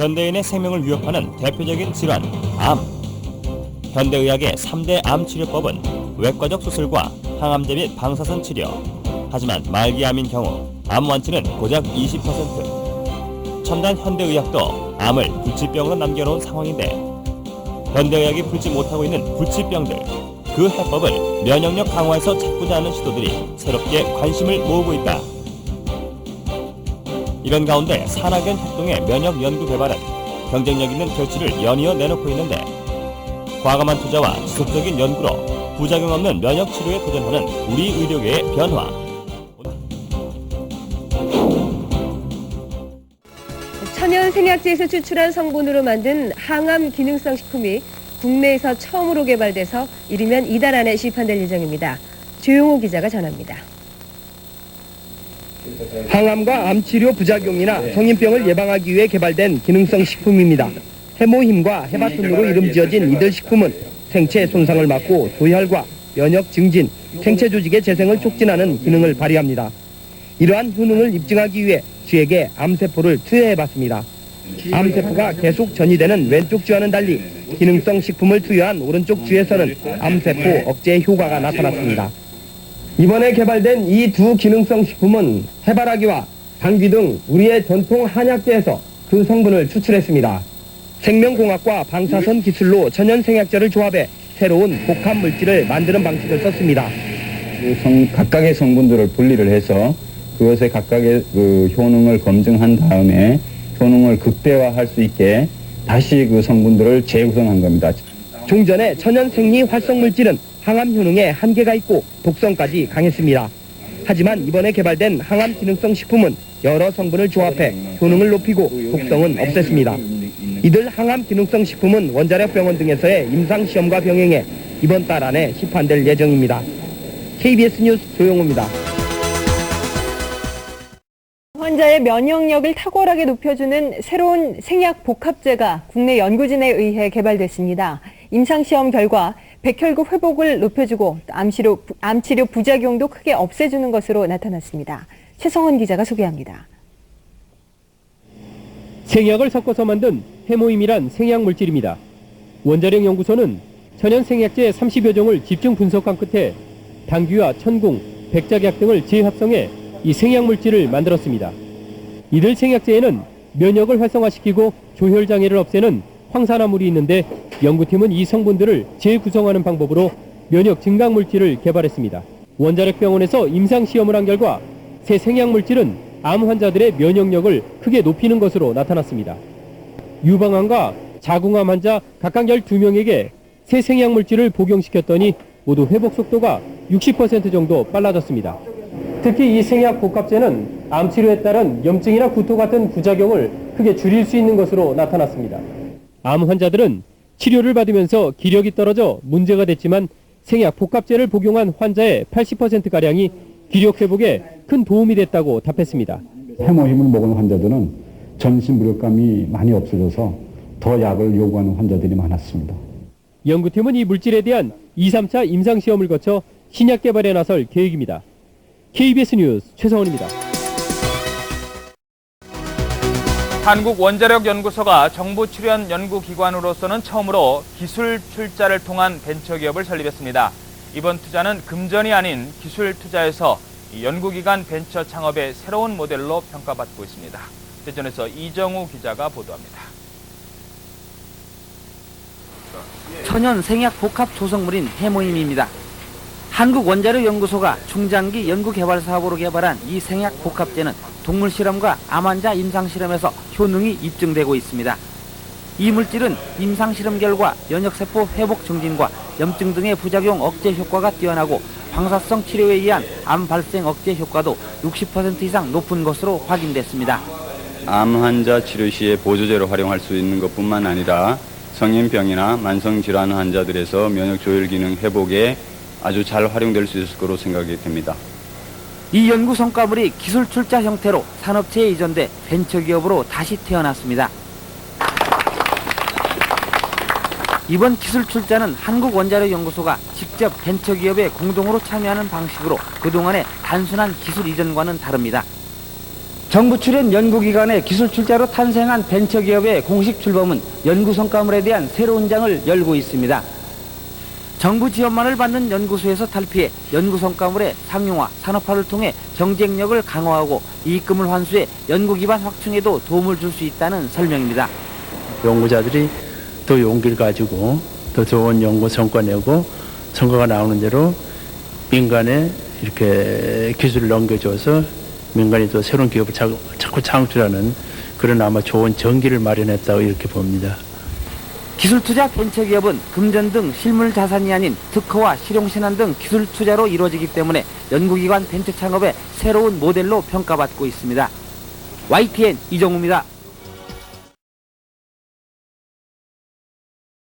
현대인의 생명을 위협하는 대표적인 질환, 암. 현대의학의 3대 암 치료법은 외과적 수술과 항암제 및 방사선 치료. 하지만 말기암인 경우 암 완치는 고작 20%. 첨단 현대의학도 암을 불치병으로 남겨놓은 상황인데 현대의학이 풀지 못하고 있는 불치병들 그 해법을 면역력 강화에서 찾고자 하는 시도들이 새롭게 관심을 모으고 있다. 이런 가운데 산학연 협동의 면역 연구 개발은 경쟁력 있는 결실을 연이어 내놓고 있는데 과감한 투자와 지속적인 연구로 부작용 없는 면역 치료에 도전하는 우리 의료계의 변화. 천연 생약제에서 추출한 성분으로 만든 항암 기능성 식품이 국내에서 처음으로 개발돼서 이르면 이달 안에 시판될 예정입니다. 조용호 기자가 전합니다. 항암과 암 치료 부작용이나 성인병을 예방하기 위해 개발된 기능성 식품입니다. 해모힘과 해바톤으로 이름 지어진 이들 식품은 생체 손상을 막고 도혈과 면역 증진, 생체 조직의 재생을 촉진하는 기능을 발휘합니다. 이러한 효능을 입증하기 위해 쥐에게 암세포를 투여해봤습니다. 암세포가 계속 전이되는 왼쪽 쥐와는 달리 기능성 식품을 투여한 오른쪽 쥐에서는 암세포 억제 효과가 나타났습니다. 이번에 개발된 이 두 기능성 식품은 해바라기와 당귀 등 우리의 전통 한약재에서 그 성분을 추출했습니다. 생명공학과 방사선 기술로 천연 생약제를 조합해 새로운 복합 물질을 만드는 방식을 썼습니다. 그 성, 각각의 성분들을 분리를 해서 그것의 각각의 그 효능을 검증한 다음에 효능을 극대화할 수 있게 다시 그 성분들을 재구성한 겁니다. 종전의 천연 생리 활성 물질은 항암 효능에 한계가 있고 독성까지 강했습니다. 하지만 이번에 개발된 항암 기능성 식품은 여러 성분을 조합해 효능을 높이고 독성은 없앴습니다. 이들 항암 기능성 식품은 원자력 병원 등에서의 임상 시험과 병행해 이번 달 안에 시판될 예정입니다. KBS 뉴스 조용호입니다. 환자의 면역력을 탁월하게 높여주는 새로운 생약 복합제가 국내 연구진에 의해 개발됐습니다. 임상시험 결과 백혈구 회복을 높여주고 암치료, 암치료 부작용도 크게 없애주는 것으로 나타났습니다. 최성원 기자가 소개합니다. 생약을 섞어서 만든 해모임이란 생약 물질입니다. 원자력 연구소는 천연 생약제 30여 종을 집중 분석한 끝에 당귀와 천궁, 백작약 등을 재합성해 이 생약 물질을 만들었습니다. 이들 생약제에는 면역을 활성화시키고 조혈 장애를 없애는 황산화물이 있는데 연구팀은 이 성분들을 재구성하는 방법으로 면역 증강 물질을 개발했습니다. 원자력 병원에서 임상 시험을 한 결과 새 생약 물질은 암 환자들의 면역력을 크게 높이는 것으로 나타났습니다. 유방암과 자궁암 환자 각각 12명에게 새 생약 물질을 복용시켰더니 모두 회복 속도가 60% 정도 빨라졌습니다. 특히 이 생약 복합제는 암 치료에 따른 염증이나 구토 같은 부작용을 크게 줄일 수 있는 것으로 나타났습니다. 암 환자들은 치료를 받으면서 기력이 떨어져 문제가 됐지만 생약 복합제를 복용한 환자의 80%가량이 기력 회복에 큰 도움이 됐다고 답했습니다. 해모힘을 먹은 환자들은 전신 무력감이 많이 없어져서 더 약을 요구하는 환자들이 많았습니다. 연구팀은 이 물질에 대한 2, 3차 임상시험을 거쳐 신약 개발에 나설 계획입니다. KBS 뉴스 최성원입니다. 한국원자력연구소가 정부 출연 연구기관으로서는 처음으로 기술 출자를 통한 벤처기업을 설립했습니다. 이번 투자는 금전이 아닌 기술 투자에서 이 연구기관 벤처 창업의 새로운 모델로 평가받고 있습니다. 대전에서 이정우 기자가 보도합니다. 천연 생약 복합 조성물인 해모임입니다. 한국원자력연구소가 중장기 연구개발 사업으로 개발한 이 생약 복합제는 동물 실험과 암 환자 임상 실험에서 효능이 입증되고 있습니다. 이 물질은 임상 실험 결과 면역세포 회복 증진과 염증 등의 부작용 억제 효과가 뛰어나고 방사성 치료에 의한 암 발생 억제 효과도 60% 이상 높은 것으로 확인됐습니다. 암 환자 치료 시에 보조제로 활용할 수 있는 것뿐만 아니라 성인병이나 만성 질환 환자들에서 면역 조절 기능 회복에 아주 잘 활용될 수 있을 거로 생각이 됩니다. 이 연구 성과물이 기술 출자 형태로 산업체에 이전돼 벤처기업으로 다시 태어났습니다. 이번 기술 출자는 한국원자력연구소가 직접 벤처기업에 공동으로 참여하는 방식으로 그동안의 단순한 기술 이전과는 다릅니다. 정부 출연 연구기관의 기술 출자로 탄생한 벤처기업의 공식 출범은 연구 성과물에 대한 새로운 장을 열고 있습니다. 정부 지원만을 받는 연구소에서 탈피해 연구 성과물의 상용화, 산업화를 통해 경쟁력을 강화하고 이익금을 환수해 연구 기반 확충에도 도움을 줄 수 있다는 설명입니다. 연구자들이 더 용기를 가지고 더 좋은 연구 성과 내고 성과가 나오는 대로 민간에 이렇게 기술을 넘겨줘서 민간이 또 새로운 기업을 자꾸 창출하는 그런 아마 좋은 전기를 마련했다고 이렇게 봅니다. 기술 투자 벤처 기업은 금전 등 실물 자산이 아닌 특허와 실용 신안 등 기술 투자로 이루어지기 때문에 연구기관 벤처 창업의 새로운 모델로 평가받고 있습니다. YTN 이정우입니다.